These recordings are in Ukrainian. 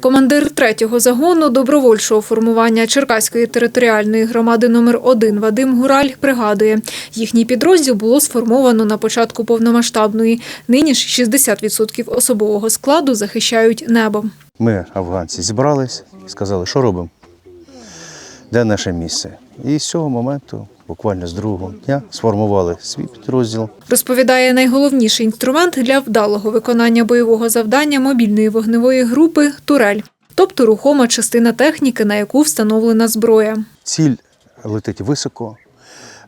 Командир третього загону добровольчого формування Черкаської територіальної громади номер 1 Вадим Гураль пригадує, їхній підрозділ було сформовано на початку повномасштабної. Нині ж 60% особового складу захищають небо. Ми, афганці, зібрались і сказали, що робимо, де наше місце. І з цього моменту, буквально з другого дня, сформували свій підрозділ. Розповідає, найголовніший інструмент для вдалого виконання бойового завдання мобільної вогневої групи турель, тобто рухома частина техніки, на яку встановлена зброя. Ціль летить високо,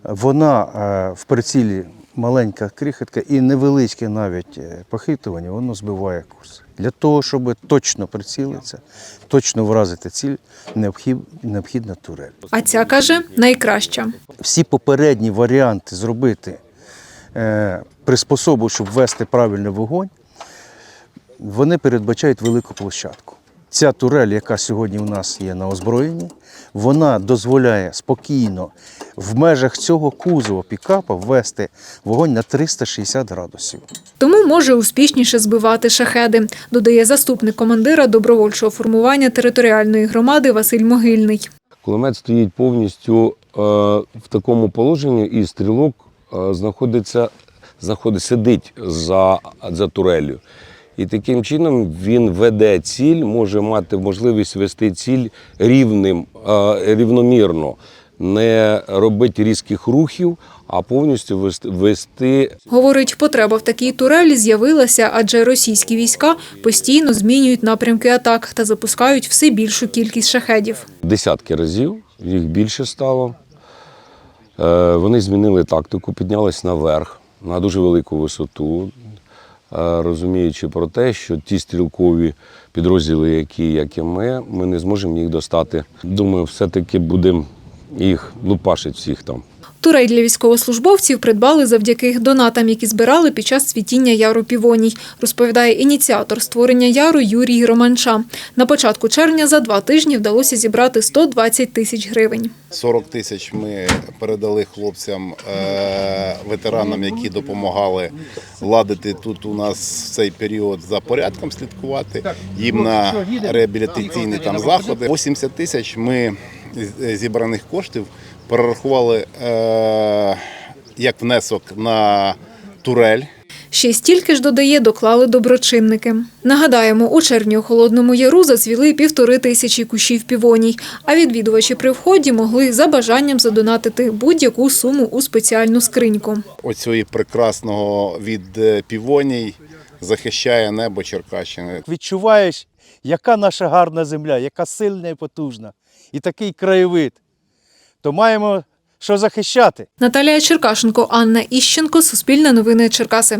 вона е, в прицілі маленька крихітка і невеличке навіть е, похитування, воно збиває курс. Для того, щоб точно прицілитися, точно вразити ціль, необхід- необхідна турель. А ця каже найкраща. всі попередні варіанти зробити е, приспособу, щоб вести правильний вогонь, вони передбачають велику площадку. Ця турель, яка сьогодні у нас є на озброєнні, вона дозволяє спокійно в межах цього кузова пікапа ввести вогонь на 360 градусів. Тому може успішніше збивати шахеди, додає заступник командира добровольчого формування територіальної громади Василь Могильний. Кулемет стоїть повністю е, в такому положенні, і стрілок е, знаходиться, знаходить, сидить за, за турелью. І таким чином він веде ціль, може мати можливість вести ціль рівним, е, рівномірно, не робити різких рухів, а повністю вести, Говорить, потреба в такій турелі з'явилася, адже російські війська постійно змінюють напрямки атак та запускають все більшу кількість шахедів. десятки разів, їх більше стало. Е, Вони змінили тактику, піднялись наверх на дуже велику висоту, розуміючи про те, що ті стрілкові підрозділи, які як і ми, ми не зможемо їх достати. Думаю, все-таки будемо їх лупашити всіх там. Турель для військовослужбовців придбали завдяки донатам, які збирали під час цвітіння яру півоній, розповідає ініціатор створення яру Юрій Романча. На початку червня за два тижні вдалося зібрати 120 тисяч гривень. 40 тисяч ми передали хлопцям, е, ветеранам, які допомагали ладити тут у нас в цей період за порядком слідкувати. Їм на реабілітаційні там заходи. 80 тисяч ми зібраних коштів перерахували е, як внесок на турель. Ще стільки ж додає, доклали доброчинники. Нагадаємо, у червні у Холодному Яру зацвіли півтори тисячі кущів півоній, а відвідувачі при вході могли за бажанням задонатити будь-яку суму у спеціальну скриньку. Оцього прекрасного від е, півоній захищає небо Черкащини. Відчуваєш, яка наша гарна земля, яка сильна і потужна, і такий краєвид. То маємо що захищати. Наталія Черкашенко, Анна Іщенко, Суспільне новини Черкаси.